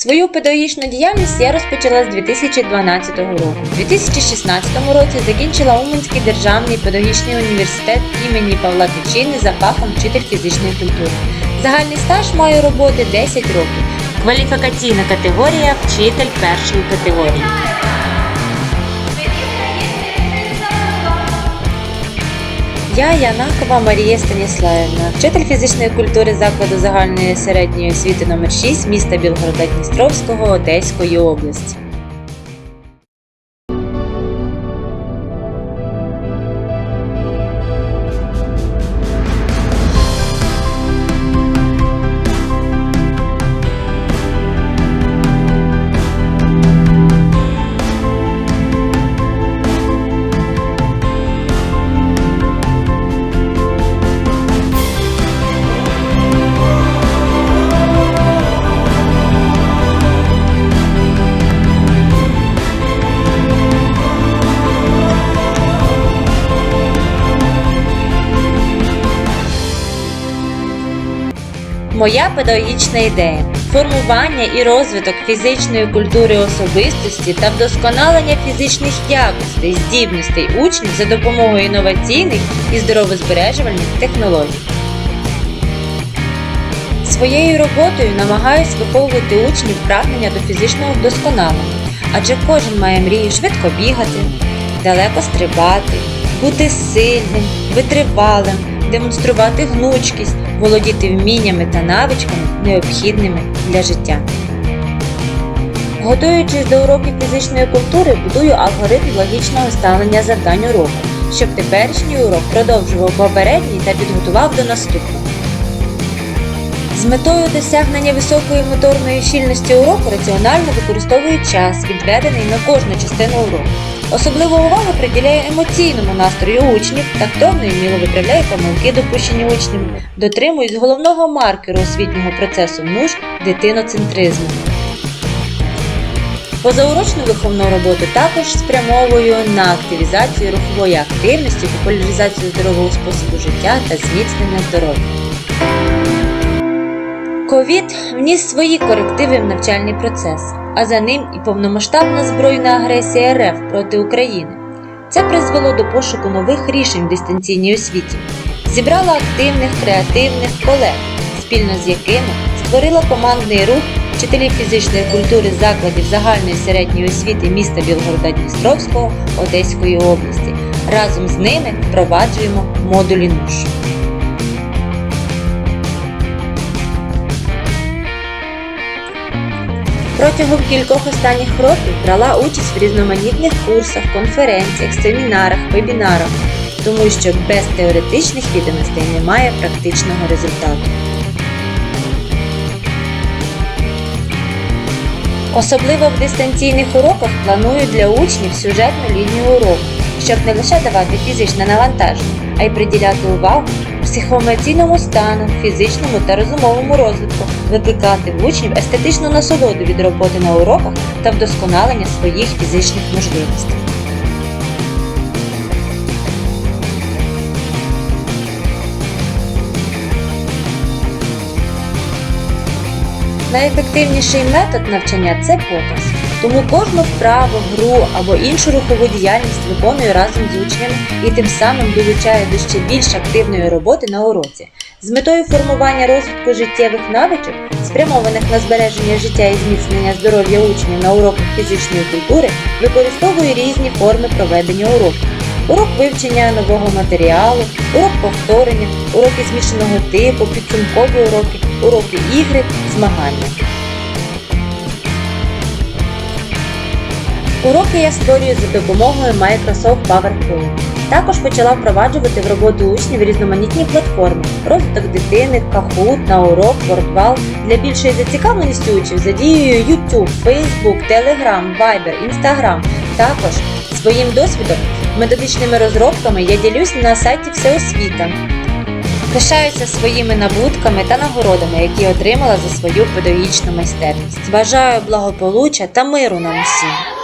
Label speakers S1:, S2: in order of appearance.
S1: Свою педагогічну діяльність я розпочала з 2012 року. У 2016 році закінчила Уманський державний педагогічний університет імені Павла Тичини за фахом вчитель фізичної культури. Загальний стаж моєї роботи 10 років. Кваліфікаційна категорія вчитель першої категорії. Я Янакова Марія Станіславівна, вчитель фізичної культури закладу загальної середньої освіти номер 6 міста Білгорода Дністровського Одеської області. Моя педагогічна ідея формування і розвиток фізичної культури особистості та вдосконалення фізичних якостей, здібностей учнів за допомогою інноваційних і здоровозбережувальних технологій. Своєю роботою намагаюсь виховувати учнів прагнення до фізичного вдосконалення, адже кожен має мрію швидко бігати, далеко стрибати, бути сильним, витривалим, демонструвати гнучкість, володіти вміннями та навичками, необхідними для життя. Готуючись до уроків фізичної культури, будую алгоритм логічного ставлення завдань уроку, щоб теперішній урок продовжував попередній та підготував до наступного. З метою досягнення високої моторної щільності уроку раціонально використовую час, відведений на кожну частину уроку. Особливу увагу приділяю емоційному настрою учнів, тактовно і вміло виправляю помилки, допущені учнями, дотримуюсь головного маркеру освітнього процесу НУШ дитиноцентризму. Позаурочну виховну роботу також спрямовую на активізацію рухової активності, популяризацію здорового способу життя та зміцнення здоров'я. Ковід вніс свої корективи в навчальний процес, а за ним і повномасштабна збройна агресія РФ проти України. Це призвело до пошуку нових рішень в дистанційній освіті, зібрала активних креативних колег, спільно з якими створила командний рух вчителів фізичної культури закладів загальної середньої освіти міста Білгорода Дністровського Одеської області. Разом з ними впроваджуємо модулі НУШ. Протягом кількох останніх років брала участь в різноманітних курсах, конференціях, семінарах, вебінарах, тому що без теоретичних відомостей немає практичного результату. Особливо в дистанційних уроках планую для учнів сюжетну лінію уроку, щоб не лише давати фізичне навантаження, а й приділяти увагу психоемоційному стану, фізичному та розумовому розвитку, викликати в учнів естетичну насолоду від роботи на уроках та вдосконалення своїх фізичних можливостей. Найефективніший метод навчання це показ. Тому кожну вправу, гру або іншу рухову діяльність виконую разом з учнями і тим самим долучаю до ще більш активної роботи на уроці. З метою формування розвитку життєвих навичок, спрямованих на збереження життя і зміцнення здоров'я учнів на уроках фізичної культури, використовую різні форми проведення уроків. Урок вивчення нового матеріалу, урок повторення, уроки змішаного типу, підсумкові уроки, уроки ігри, змагання. Уроки я створюю за допомогою Microsoft PowerPoint. Також почала впроваджувати в роботу учнів різноманітні платформи, розвиток дитини, Kahoot, на урок, WordWall. Для більшої зацікавленості учнів задіюю YouTube, Facebook, Telegram, Viber, Instagram. Також своїм досвідом, методичними розробками я ділюсь на сайті Всеосвіта. Пишаюся своїми набутками та нагородами, які отримала за свою педагогічну майстерність. Бажаю благополуччя та миру нам усім!